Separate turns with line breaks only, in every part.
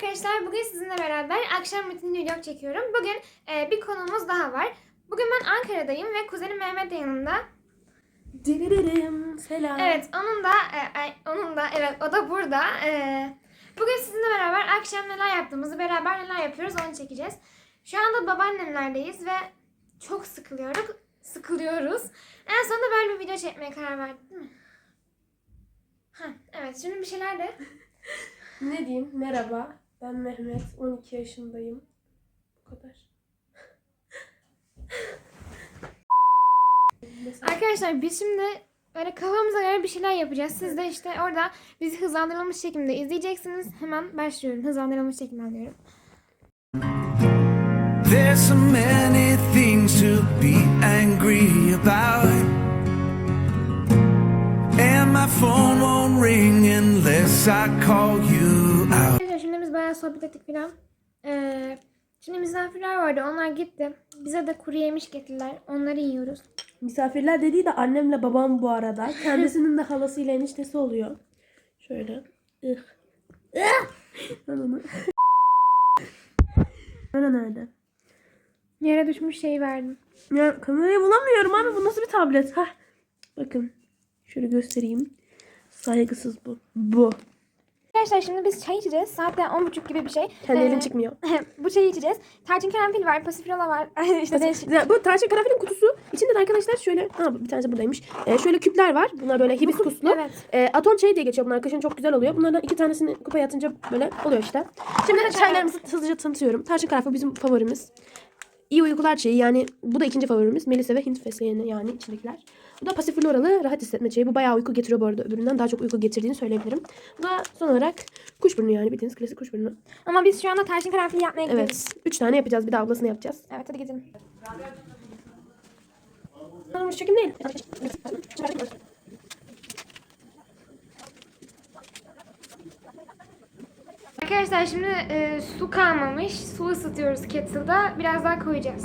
arkadaşlar. Bugün sizinle beraber akşam rutinli vlog çekiyorum. Bugün e, bir konumuz daha var. Bugün ben Ankara'dayım ve kuzenim Mehmet de yanımda.
Diririm. Selam.
Evet, onun da e, e, onun da evet o da burada. E, bugün sizinle beraber akşam neler yaptığımızı, beraber neler yapıyoruz onu çekeceğiz. Şu anda babaannemlerdeyiz ve çok sıkılıyoruz. Sıkılıyoruz. En sonunda böyle bir video çekmeye karar verdik değil mi? Ha, evet şimdi bir şeyler de
Ne diyeyim? Merhaba. Ben Mehmet. 12 yaşındayım. Bu kadar.
Arkadaşlar biz şimdi böyle kafamıza göre bir şeyler yapacağız. Siz de işte orada bizi hızlandırılmış şekilde izleyeceksiniz. Hemen başlıyorum. Hızlandırılmış şekilde alıyorum.
There's so many things to be angry about. And my phone won't ring unless I call you
biz bayağı sohbet ettik falan. Ee, şimdi misafirler vardı. Onlar gitti. Bize de kuru yemiş getirdiler. Onları yiyoruz.
misafirler dediği de annemle babam bu arada. Kendisinin de halasıyla eniştesi oluyor. Şöyle. Ih. Kamera nerede?
Yere düşmüş şey verdim.
Ya kamerayı bulamıyorum abi. Bu nasıl bir tablet? Hah. Bakın. Şöyle göstereyim. Saygısız bu. Bu.
Arkadaşlar şimdi biz çay içeceğiz. Saat de 10.30 gibi bir şey.
Kendi
Ee,
elin çıkmıyor.
bu çayı içeceğiz. Tarçın karanfil var. Pasiflola var. işte değişik.
Ya bu tarçın karanfilin kutusu. İçinde de arkadaşlar şöyle, ha bir tanesi buradaymış. Ee, şöyle küpler var. Bunlar böyle hibiskuslu.
Evet.
Ee, aton çayı diye geçiyor bunlar. Kışın çok güzel oluyor. Bunlardan iki tanesini kupaya atınca böyle oluyor işte. Şimdi
Bunlar
çaylarımızı hızlıca tanıtıyorum. Tarçın karanfil bizim favorimiz. İyi uykular çayı yani bu da ikinci favorimiz. Melisa ve Hint fesleğeni yani içindekiler. Bu da pasifloralı rahat hissetme çayı. Bu bayağı uyku getiriyor bu arada. Öbüründen daha çok uyku getirdiğini söyleyebilirim. Bu da son olarak kuşburnu yani bildiğiniz klasik kuşburnu.
Ama biz şu anda tarçın karanfil yapmaya gidiyoruz.
Evet. Üç tane yapacağız. Bir de ablasını yapacağız.
Evet hadi gidelim.
Tanınmış çekim değil.
Arkadaşlar şimdi e, su kalmamış. Su ısıtıyoruz kettle'da. Biraz daha koyacağız.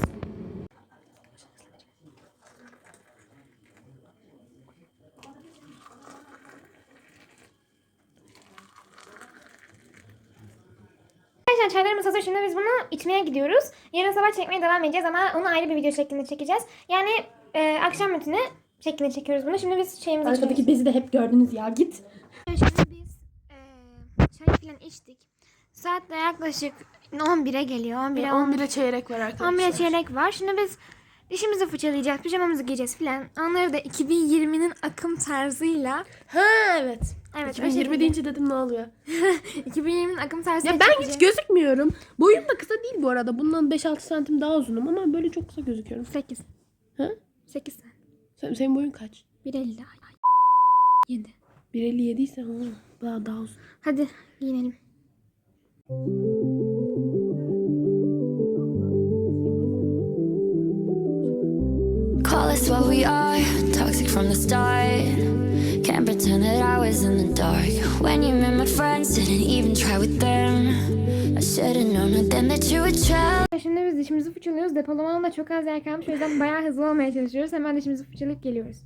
Arkadaşlar çaylarımız hazır. Şimdi biz bunu içmeye gidiyoruz. Yarın sabah çekmeye devam edeceğiz ama onu ayrı bir video şeklinde çekeceğiz. Yani e, akşam rutini şeklinde çekiyoruz bunu. Şimdi biz çayımızı içiyoruz.
Arkadaki bezi de hep gördünüz ya. Git.
Şimdi biz eee çay falan içtik. Saat de yaklaşık 11'e geliyor. 11'e
11'e çeyrek var arkadaşlar.
11'e çeyrek var. Şimdi biz dişimizi fırçalayacağız, pijamamızı giyeceğiz filan. Onları da 2020'nin akım tarzıyla
Ha evet.
Evet, o
2020
şekilde.
deyince dedim ne oluyor?
2020'nin akım tarzıyla
Ya ben hiç gözükmüyorum. Boyum da kısa değil bu arada. Bundan 5-6 santim daha uzunum ama böyle çok kısa gözüküyorum.
8.
Ha?
8 sen.
Sen, senin boyun kaç?
1.50 7.
1.57 ise ha, daha daha uzun.
Hadi giyinelim.
Call us what we are, toxic from the start. Can't pretend that I was in the dark. When you met my friends, didn't even try with them. I should've known then that you would try.
Şimdi biz dişimizi fırçalıyoruz. Depolamanın da çok az yer kalmış. O yüzden bayağı hızlı olmaya çalışıyoruz. Hemen dişimizi fırçalayıp geliyoruz.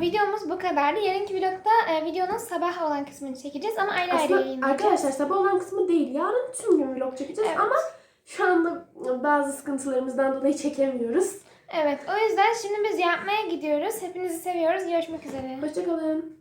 Videomuz bu kadardı. Yarınki vlogda e, videonun sabah olan kısmını çekeceğiz ama ayrı ayrı
Aslında
yayınlayacağız.
arkadaşlar sabah olan kısmı değil. Yarın tüm gün vlog çekeceğiz
Evet.
ama şu anda bazı sıkıntılarımızdan dolayı çekemiyoruz.
Evet o yüzden şimdi biz yapmaya gidiyoruz. Hepinizi seviyoruz. Görüşmek üzere.
Hoşçakalın.